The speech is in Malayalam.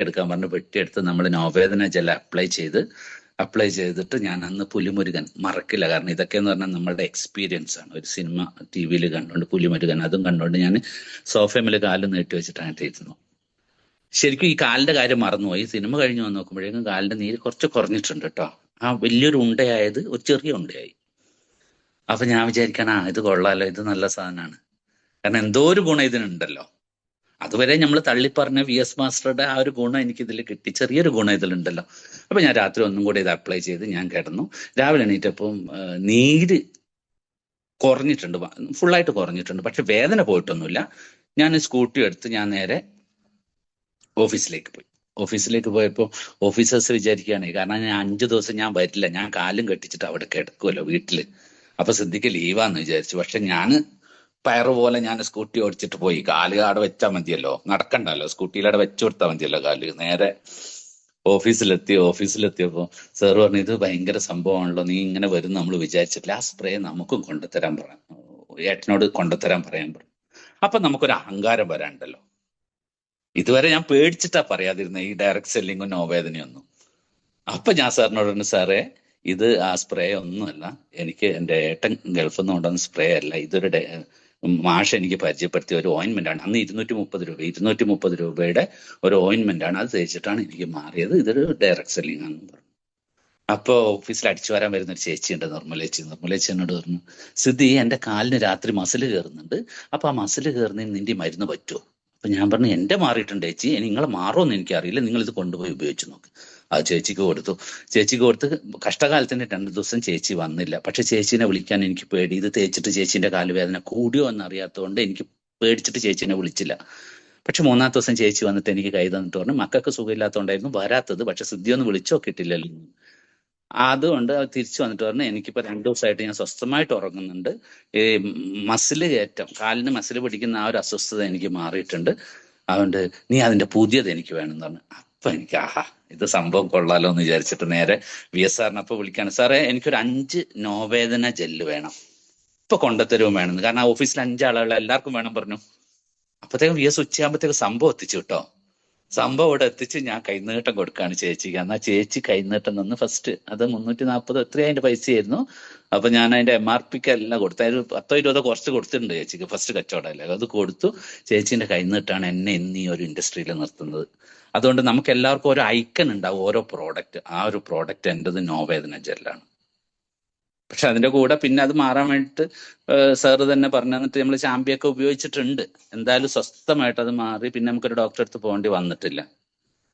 എടുക്കാൻ പറഞ്ഞു വെട്ടിയെടുത്ത് നമ്മൾ നോവേദന ജെൽ അപ്ലൈ ചെയ്ത് അപ്ലൈ ചെയ്തിട്ട് ഞാൻ അന്ന് പുലിമുരുകൻ മറക്കില്ല. കാരണം ഇതൊക്കെ എന്ന് പറഞ്ഞാൽ നമ്മളുടെ എക്സ്പീരിയൻസ് ആണ്. ഒരു സിനിമ ടി വിയിൽ കണ്ടുകൊണ്ട് പുലിമുരുകൻ അതും കണ്ടുകൊണ്ട് ഞാൻ സോഫമിൽ കാൽ നീട്ടി വെച്ചിട്ടാണ് ചെയ്തിരുന്നു ശരിക്കും ഈ കാലിന്റെ കാര്യം മറന്നുപോയി. സിനിമ കഴിഞ്ഞു വന്ന് നോക്കുമ്പോഴേക്കും കാലിന്റെ നീര് കുറച്ച് കുറഞ്ഞിട്ടുണ്ട് കേട്ടോ. ആ വലിയൊരു ഉണ്ടയായത് ഒരു ചെറിയ ഉണ്ടയായി. അപ്പൊ ഞാൻ വിചാരിക്കണം ആ ഇത് കൊള്ളാലോ ഇത് നല്ല സാധനമാണ്. കാരണം എന്തോ ഒരു ഗുണം ഇതിനുണ്ടല്ലോ. അതുവരെ നമ്മൾ തള്ളിപ്പറഞ്ഞ വി എസ് മാസ്റ്ററുടെ ആ ഒരു ഗുണം എനിക്ക് ഇതിൽ കിട്ടി. ചെറിയൊരു ഗുണം ഇതിലുണ്ടല്ലോ. അപ്പൊ ഞാൻ രാത്രി ഒന്നും കൂടി ഇത് അപ്ലൈ ചെയ്ത് ഞാൻ കിടന്നു. രാവിലെ എണീറ്റപ്പം നീര് കുറഞ്ഞിട്ടുണ്ട്. ഫുള്ളായിട്ട് കുറഞ്ഞിട്ടുണ്ട്. പക്ഷെ വേദന പോയിട്ടൊന്നുമില്ല. ഞാൻ സ്കൂട്ടി എടുത്ത് ഞാൻ നേരെ ഓഫീസിലേക്ക് പോയി. ഓഫീസിലേക്ക് പോയപ്പോൾ ഓഫീസേഴ്സ് വിചാരിക്കുകയാണ് കാരണം ഞാൻ അഞ്ച് ദിവസം ഞാൻ വരില്ല. ഞാൻ കാലും കെട്ടിച്ചിട്ട് അവിടെ കിടക്കുമല്ലോ വീട്ടിൽ. അപ്പൊ സിദ്ധിക്ക് ലീവാന്ന് വിചാരിച്ചു. പക്ഷെ ഞാൻ പയറ് പോലെ ഞാൻ സ്കൂട്ടി ഓടിച്ചിട്ട് പോയി. കാൽ അവിടെ വെച്ചാൽ മതിയല്ലോ. നടക്കണ്ടല്ലോ. സ്കൂട്ടിയിൽ അവിടെ വെച്ചു കൊടുത്താൽ മതിയല്ലോ കാൽ. നേരെ ഓഫീസിലെത്തി. ഓഫീസിലെത്തിയപ്പോ സാർ പറഞ്ഞു ഇത് ഭയങ്കര സംഭവമാണല്ലോ. നീ ഇങ്ങനെ വരും നമ്മൾ വിചാരിച്ചിട്ടില്ല. ആ സ്പ്രേ നമുക്കും കൊണ്ടുതരാൻ പറയാം ഏട്ടനോട് കൊണ്ടുതരാൻ പറയാൻ പറഞ്ഞു അപ്പൊ നമുക്കൊരു അഹങ്കാരം വരാണ്ടല്ലോ. ഇതുവരെ ഞാൻ പേടിച്ചിട്ടാ പറയാതിരുന്നത് ഈ ഡയറക്റ്റ് സെല്ലിങ്ങും നോവേദനയൊന്നും അപ്പൊ ഞാൻ സാറിനോട് പറഞ്ഞു സാറേ ഇത് ആ സ്പ്രേ ഒന്നുമല്ല. എനിക്ക് എന്റെ ഏട്ടൻ ഗൾഫിൽ നിന്ന് കൊണ്ടുവന്ന സ്പ്രേ അല്ല. ഇതൊരു മാഷ് എനിക്ക് പരിചയപ്പെടുത്തിയ ഒരു ഓയിൻമെന്റ് ആണ്. അന്ന് ഇരുന്നൂറ്റി മുപ്പത് രൂപ ഇരുന്നൂറ്റി മുപ്പത് രൂപയുടെ ഒരു ഓയിൻമെന്റ് ആണ്. അത് തേച്ചിട്ടാണ് എനിക്ക് മാറിയത്. ഇതൊരു ഡയറക്ട് സെല്ലിംഗ് ആണെന്ന് പറഞ്ഞു. അപ്പോ ഓഫീസിൽ അടിച്ചു വരാൻ വരുന്ന ഒരു ചേച്ചിയുണ്ട് നിർമ്മലേച്ചി നിർമ്മലേച്ചി എന്നോട് പറഞ്ഞു സിദ്ധി എന്റെ കാലിന് രാത്രി മസിൽ കയറുന്നുണ്ട്. അപ്പൊ ആ മസിൽ കയറുന്നതിന് നിന്റെ മരുന്ന് പറ്റുമോ അപ്പൊ ഞാൻ പറഞ്ഞു എന്റെ മാറിയിട്ടുണ്ട് ചേച്ചി. നിങ്ങൾ മാറുമെന്ന് എനിക്കറിയില്ല. നിങ്ങൾ ഇത് കൊണ്ടുപോയി ഉപയോഗിച്ചു നോക്ക്. അത് ചേച്ചിക്ക് കൊടുത്തു. ചേച്ചിക്ക് കൊടുത്ത് കഷ്ടകാലത്തിന് രണ്ട് ദിവസം ചേച്ചി വന്നില്ല. പക്ഷെ ചേച്ചീനെ വിളിക്കാൻ എനിക്ക് പേടി. ഇത് തേച്ചിട്ട് ചേച്ചിന്റെ കാലുവേദന കൂടിയോ എന്നറിയാത്തതുകൊണ്ട് എനിക്ക് പേടിച്ചിട്ട് ചേച്ചീനെ വിളിച്ചില്ല. പക്ഷെ മൂന്നാമത്തെ ദിവസം ചേച്ചി വന്നിട്ട് എനിക്ക് കൈ തന്നിട്ട് പറഞ്ഞു മക്കൾക്ക് സുഖമില്ലാത്തതുകൊണ്ടായിരുന്നു വരാത്തത്. പക്ഷെ സിദ്ധിയൊന്നും വിളിച്ചോ കിട്ടില്ലല്ലോ. അതുകൊണ്ട് അത് തിരിച്ചു വന്നിട്ട് പറഞ്ഞു എനിക്കിപ്പോ രണ്ടു ദിവസമായിട്ട് ഞാൻ സ്വസ്ഥമായിട്ട് ഉറങ്ങുന്നുണ്ട്. ഈ മസിൽ കയറ്റം കാലിന് മസിൽ പിടിക്കുന്ന ആ ഒരു അസ്വസ്ഥത എനിക്ക് മാറിയിട്ടുണ്ട്. അതുകൊണ്ട് നീ അതിന്റെ പുതിയത് എനിക്ക് വേണമെന്ന് പറഞ്ഞു. അപ്പൊ എനിക്ക് ആഹാ ഇത് സംഭവം കൊള്ളാലോ എന്ന് വിചാരിച്ചിട്ട് നേരെ വി എസ് ആറിനെ അപ്പൊ വിളിക്കാണ്. സാറേ എനിക്കൊരു അഞ്ച് നോവേദന ജെല്ല് വേണം. ഇപ്പൊ കൊണ്ടുത്തരവും വേണമെന്ന് കാരണം ആ ഓഫീസിൽ അഞ്ചാളുകൾ എല്ലാവർക്കും വേണം പറഞ്ഞു. അപ്പത്തേക്കും വി എസ് ഉച്ചയാകുമ്പോഴത്തേക്ക് സംഭവം എത്തിച്ചു കേട്ടോ. സംഭവം ഇവിടെ എത്തിച്ച് ഞാൻ കൈനീട്ടം കൊടുക്കാണ് ചേച്ചിക്ക്. എന്നാ ചേച്ചി കൈനീട്ടം നിന്ന് ഫസ്റ്റ് അത് മുന്നൂറ്റി നാൽപ്പത് എത്രയും അതിന്റെ പൈസയായിരുന്നു. അപ്പൊ ഞാൻ അതിന്റെ എം ആർ പിക്ക് എല്ലാം കൊടുത്തു. അതിന് പത്തോ ഇരുപതോ കുറച്ച് കൊടുത്തിട്ടുണ്ട് ചേച്ചിക്ക് ഫസ്റ്റ് കച്ചവടമല്ലേ. അത് കൊടുത്തു. ചേച്ചിന്റെ കൈനീട്ടാണ് എന്നെ ഈ ഒരു ഇൻഡസ്ട്രിയിൽ നിർത്തുന്നത്. അതുകൊണ്ട് നമുക്ക് എല്ലാവർക്കും ഒരു ഐക്കൺ ഉണ്ടാവും. ഓരോ പ്രോഡക്റ്റ് ആ ഒരു പ്രോഡക്റ്റ് എന്റെത് നോവേദന ജെല്ലാണ്. പക്ഷെ അതിന്റെ കൂടെ പിന്നെ അത് മാറാൻ വേണ്ടിയിട്ട് സാറ് തന്നെ പറഞ്ഞു. തന്നിട്ട് നമ്മൾ ചാമ്പ്യൊക്കെ ഉപയോഗിച്ചിട്ടുണ്ട്. എന്തായാലും സ്വസ്ഥമായിട്ട് അത് മാറി പിന്നെ നമുക്കൊരു ഡോക്ടറെ അടുത്ത് പോകേണ്ടി വന്നിട്ടില്ല.